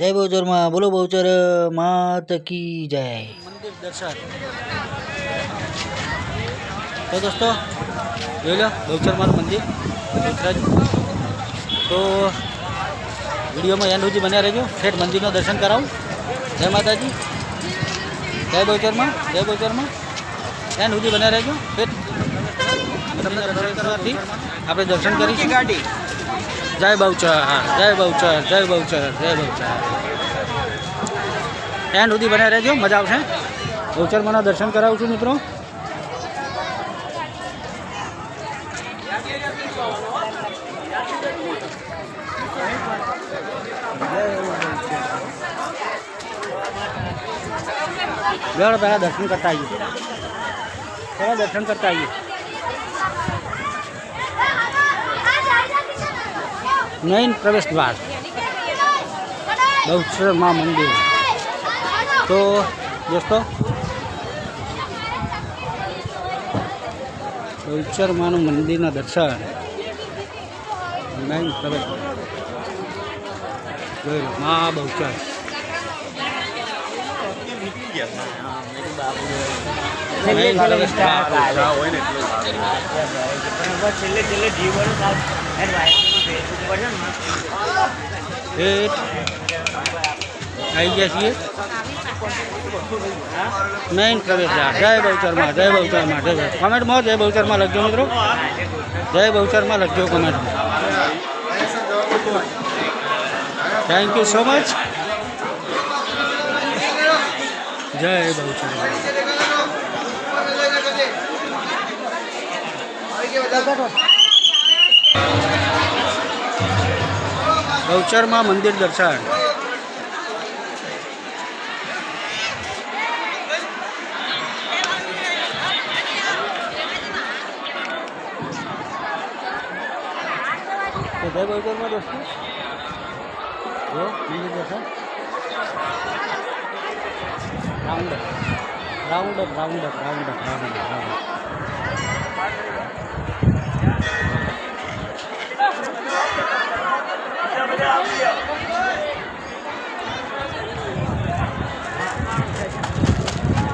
જય બહુચરમાં બોલો બહુચર માત કી જય. મંદિર દર્શન. તો દોસ્તો જોઈ લો બહુચરમાનું મંદિર. બહુચરાજ તો વિડીયોમાં એન્ડ સુધી બન્યા રહેજો. ઠેઠ મંદિરનું દર્શન કરાવું. જય માતાજી. જય બહુચરમાં જય બહુચરમાં એન્ડ સુધી બન્યા રહેજો. ઠેઠ. આપણે દર્શન કરીશું. ગાડી જય બહુચર જય બહુચર જય બહુચર જય બહુચર એન્ડ સુધી બને રહેજો, મજા આવશે. બહુચરમાંના દર્શન કરાવું છું મિત્રો. પહેલાં દર્શન કરતા આવીએ. પહેલાં દર્શન કરતા આવીએ. મેઇન પ્રવેશ દ્વાર. બહુચર મા મંદિર. તો દોસ્તો બહુચર માનું મંદિરના દર્શન. મેઇન પ્રવેશ જોઈ મા બહુચર છેલ્લે પ્રવેશ દ્વાર. આવી ગયા છીએ. મેઇન પ્રવેશ દ્વાર. જય બહુચરમાં જય બહુચરમાં, જય કોમેન્ટમાં જય બહુચરમાં લખજો મિત્રો. જય બહુચરમાં લખજો કોમેન્ટમાં થેન્ક યુ સો મચ જય બહુચર બહુચરમાં મંદિર દર્શન. જય બહુચરમાં દોસ્તો મંદિર દર્શન? Round round round round round round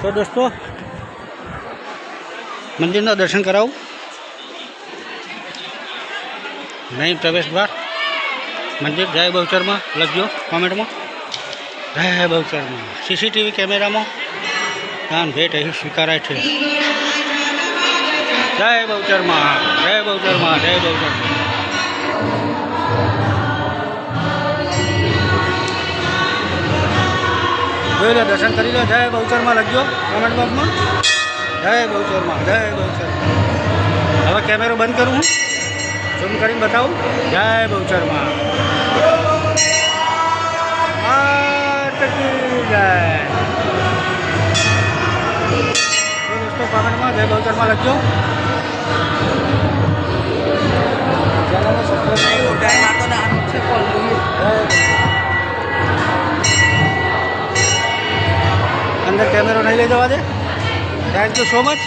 તો દોસ્તો? મંદિરના દર્શન કરાવું? નહીં, પ્રવેશ દ્વાર. મંદિર, જય બહુચરમાં લખજો કોમેન્ટમાં. જય બહુચરમાં સીસીટીવી કેમેરામાં. દાન ભેટ અહીં સ્વીકારાય છે. જય બહુચરમાં જય બહુચરમાં જય બહુચરમાં જોઈ લો દર્શન કરી લો. જય બહુચરમાં લખજો કોમેન્ટ બોક્સમાં જય બહુચરમાં, જય બહુચર હવે કેમેરો બંધ કરું હું. ઝૂમ કરીને બતાવું. જય બહુચરમાં. જય. દોસ્તો કોમેન્ટમાં જય બહુચરમાં લખજો. અંદર કેમેરો નહીં લઈ જવા દે. Thank you so much